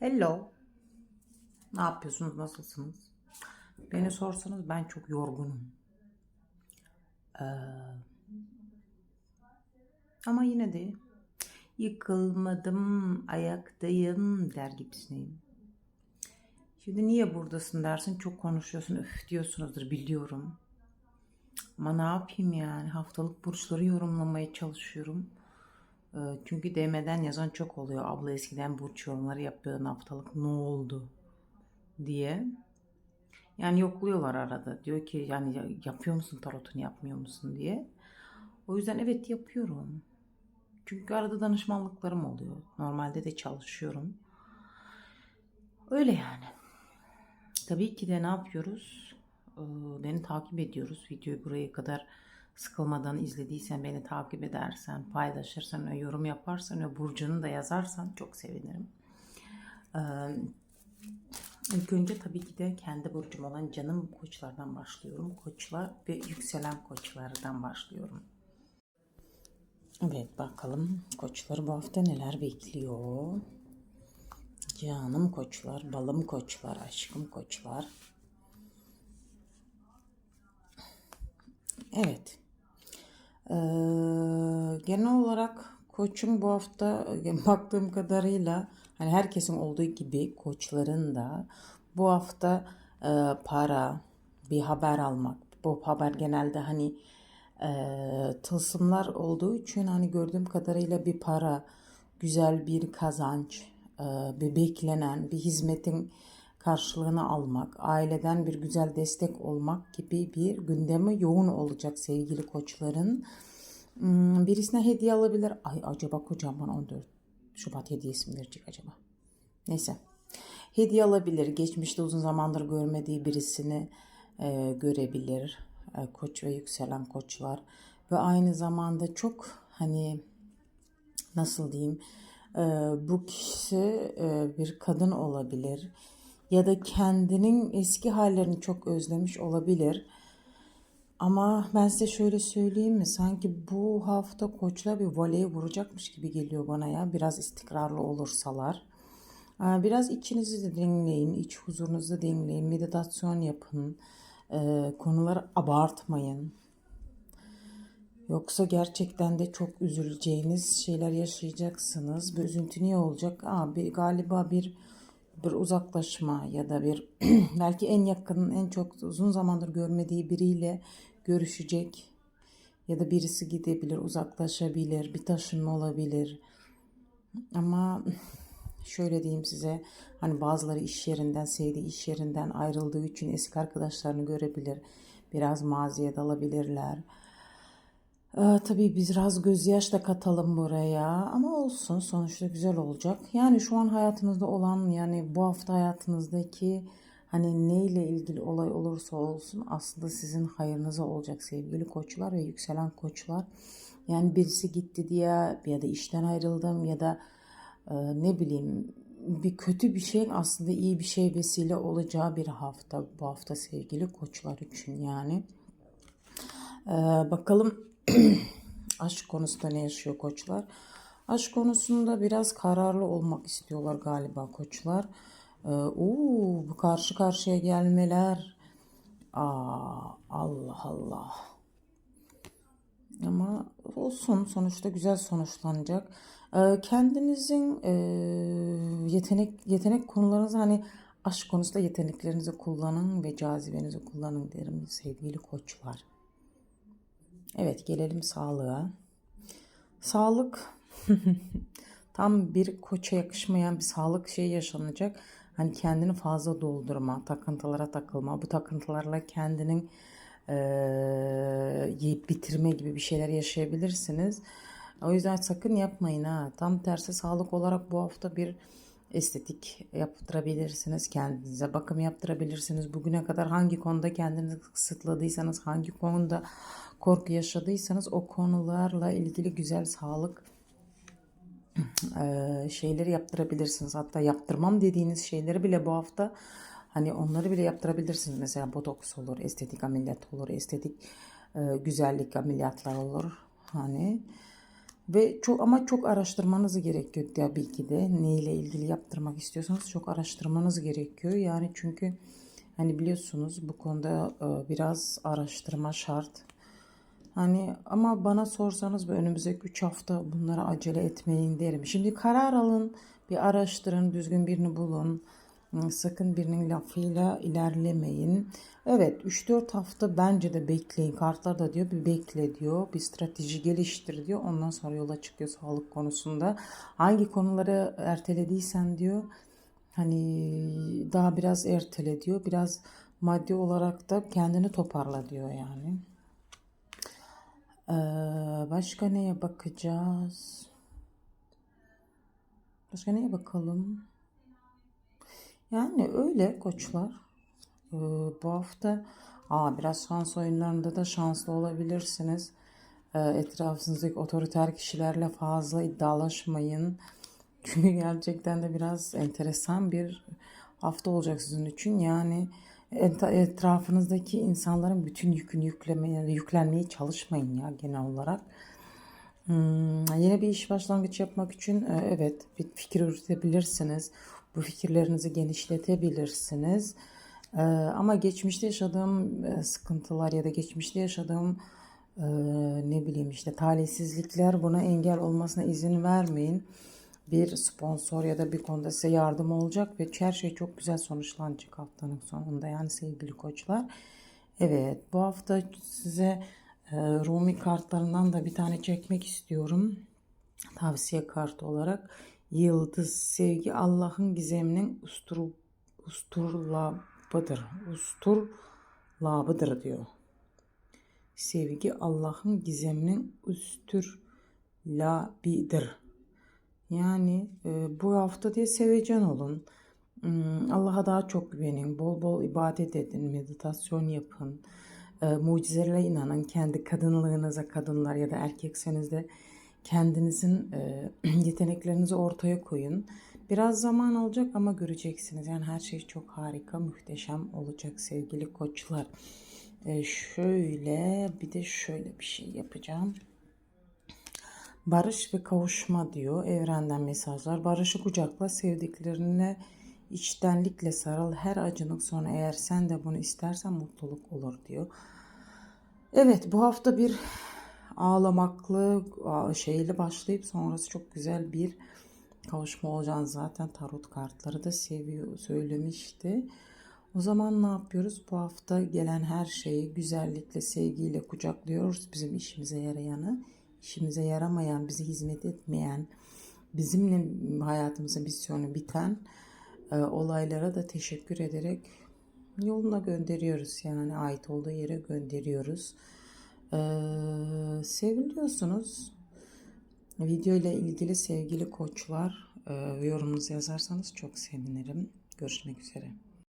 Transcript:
Hello. Ne yapıyorsunuz? Nasılsınız? Beni sorsanız ben çok yorgunum. Ee, ama yine de yıkılmadım, ayaktayım der gibisiyim. Şimdi niye buradasın dersin, çok konuşuyorsun, öf diyorsunuzdur biliyorum. Ama ne yapayım yani haftalık burçları yorumlamaya çalışıyorum. Çünkü DM'den yazan çok oluyor. Abla eskiden burç yorumları yapıyordun haftalık ne oldu diye. Yani yokluyorlar arada. Diyor ki yani ya- yapıyor musun tarotunu yapmıyor musun diye. O yüzden evet yapıyorum. Çünkü arada danışmanlıklarım oluyor. Normalde de çalışıyorum. Öyle yani. Tabii ki de ne yapıyoruz? Beni takip ediyoruz. Videoyu buraya kadar sıkılmadan izlediysen, beni takip edersen, paylaşırsan, yorum yaparsan ve burcunu da yazarsan çok sevinirim. Ee, İlk önce tabii ki de kendi burcum olan canım koçlardan başlıyorum. Koçlar ve yükselen koçlardan başlıyorum. Evet bakalım koçları bu hafta neler bekliyor. Canım koçlar, balım koçlar, aşkım koçlar. Evet. Ee, genel olarak koçum bu hafta e, baktığım kadarıyla hani herkesin olduğu gibi koçların da bu hafta e, para, bir haber almak. Bu haber genelde hani e, tılsımlar olduğu için hani gördüğüm kadarıyla bir para, güzel bir kazanç, e, bir beklenen bir hizmetin karşılığını almak, aileden bir güzel destek olmak gibi bir gündemi yoğun olacak sevgili koçların. Hmm, Birisine hediye alabilir. Ay acaba kocam bana 14 Şubat hediyesi mi verecek acaba? Neyse. Hediye alabilir. Geçmişte uzun zamandır görmediği birisini e, görebilir. E, koç ve yükselen koçlar. Ve aynı zamanda çok hani nasıl diyeyim e, bu kişi e, bir kadın olabilir ya da kendinin eski hallerini çok özlemiş olabilir. Ama ben size şöyle söyleyeyim mi? Sanki bu hafta koçlar bir voley vuracakmış gibi geliyor bana ya. Biraz istikrarlı olursalar. Aa, Biraz içinizi de dinleyin, iç huzurunuzu da dinleyin, meditasyon yapın, Ee, konuları abartmayın. Yoksa gerçekten de çok üzüleceğiniz şeyler yaşayacaksınız. Bu üzüntü niye olacak? Aa, bir, galiba bir bir uzaklaşma ya da bir belki en yakın, en çok uzun zamandır görmediği biriyle görüşecek ya da birisi gidebilir, uzaklaşabilir, bir taşınma olabilir. Ama şöyle diyeyim size hani bazıları iş yerinden sevdiği iş yerinden ayrıldığı için eski arkadaşlarını görebilir. Biraz maziye dalabilirler. Ee, tabii biz biraz gözyaş da katalım buraya ama olsun sonuçta güzel olacak. Yani şu an hayatınızda olan yani bu hafta hayatınızdaki hani neyle ilgili olay olursa olsun aslında sizin hayırınıza olacak sevgili koçlar ve yükselen koçlar. Yani birisi gitti diye ya da işten ayrıldım ya da e, ne bileyim bir kötü bir şey aslında iyi bir şey vesile olacağı bir hafta bu hafta sevgili koçlar için yani. Ee, bakalım aşk konusunda ne yaşıyor koçlar? Aşk konusunda biraz kararlı olmak istiyorlar galiba koçlar. Ee, bu karşı karşıya gelmeler. Aa, Allah Allah. Ama olsun sonuçta güzel sonuçlanacak. Ee, kendinizin e, yetenek yetenek konularınızı hani aşk konusunda yeteneklerinizi kullanın ve cazibenizi kullanın derim sevgili koçlar. Evet gelelim sağlığa. Sağlık tam bir koça yakışmayan bir sağlık şeyi yaşanacak. Hani kendini fazla doldurma, takıntılara takılma, bu takıntılarla kendinin eee, yiyip bitirme gibi bir şeyler yaşayabilirsiniz. O yüzden sakın yapmayın ha. Tam tersi sağlık olarak bu hafta bir estetik yaptırabilirsiniz kendinize. Bakım yaptırabilirsiniz. Bugüne kadar hangi konuda kendinizi kısıtladıysanız, hangi konuda korku yaşadıysanız o konularla ilgili güzel sağlık eee, şeyleri yaptırabilirsiniz. Hatta yaptırmam dediğiniz şeyleri bile bu hafta hani onları bile yaptırabilirsiniz. Mesela botoks olur, estetik ameliyat olur, estetik eee, güzellik ameliyatlar olur. Hani Ve çok ama çok araştırmanız gerekiyor tabii ki de. Neyle ilgili yaptırmak istiyorsanız çok araştırmanız gerekiyor. Yani çünkü hani biliyorsunuz bu konuda e, biraz araştırma şart. Hani ama bana sorsanız bu önümüzdeki 3 hafta bunlara acele etmeyin derim. Şimdi karar alın, bir araştırın, düzgün birini bulun. Sakın birinin lafıyla ilerlemeyin. Evet 3-4 hafta bence de bekleyin. Kartlar da diyor bir bekle diyor. Bir strateji geliştir diyor. Ondan sonra yola çıkıyor sağlık konusunda. Hangi konuları ertelediysen diyor. Hani daha biraz ertele diyor. Biraz maddi olarak da kendini toparla diyor yani. Ee, başka neye bakacağız? Başka neye bakalım? Yani öyle koçlar. Ee, bu hafta aa, biraz şans oyunlarında da şanslı olabilirsiniz. Ee, etrafınızdaki otoriter kişilerle fazla iddialaşmayın. Çünkü gerçekten de biraz enteresan bir hafta olacak sizin için. Yani et- etrafınızdaki insanların bütün yükünü yüklemeye, yüklenmeye çalışmayın ya genel olarak. Hmm, yeni bir iş başlangıç yapmak için e, evet bir fikir üretebilirsiniz. Bu fikirlerinizi genişletebilirsiniz. E, ama geçmişte yaşadığım e, sıkıntılar ya da geçmişte yaşadığım e, ne bileyim işte talihsizlikler buna engel olmasına izin vermeyin. Bir sponsor ya da bir konuda size yardım olacak ve her şey çok güzel sonuçlanacak haftanın sonunda yani sevgili koçlar. Evet bu hafta size e, Rumi kartlarından da bir tane çekmek istiyorum. Tavsiye kartı olarak. Yıldız, sevgi Allah'ın gizeminin ustur, usturlabıdır. Usturlabıdır diyor. Sevgi Allah'ın gizeminin üstürlabidir. Yani e, bu hafta diye sevecen olun. Hmm, Allah'a daha çok güvenin. Bol bol ibadet edin. Meditasyon yapın. E, mucizelere inanın. Kendi kadınlığınıza kadınlar ya da erkekseniz de kendinizin e, yeteneklerinizi ortaya koyun. Biraz zaman alacak ama göreceksiniz. Yani her şey çok harika, muhteşem olacak sevgili koçlar. E, şöyle bir de şöyle bir şey yapacağım. Barış ve kavuşma diyor evrenden mesajlar. Barışı kucakla sevdiklerine içtenlikle sarıl. Her acının sonra eğer sen de bunu istersen mutluluk olur diyor. Evet bu hafta bir ağlamaklı şeyle başlayıp sonrası çok güzel bir kavuşma olacağını zaten tarot kartları da seviyor söylemişti. O zaman ne yapıyoruz? Bu hafta gelen her şeyi güzellikle, sevgiyle kucaklıyoruz. Bizim işimize yarayanı, işimize yaramayan, bize hizmet etmeyen, bizimle hayatımızın misyonu biten e, olaylara da teşekkür ederek yoluna gönderiyoruz. Yani ait olduğu yere gönderiyoruz. Ee, seviliyorsunuz. Video ile ilgili sevgili koçlar e, yorumunuzu yazarsanız çok sevinirim. Görüşmek üzere.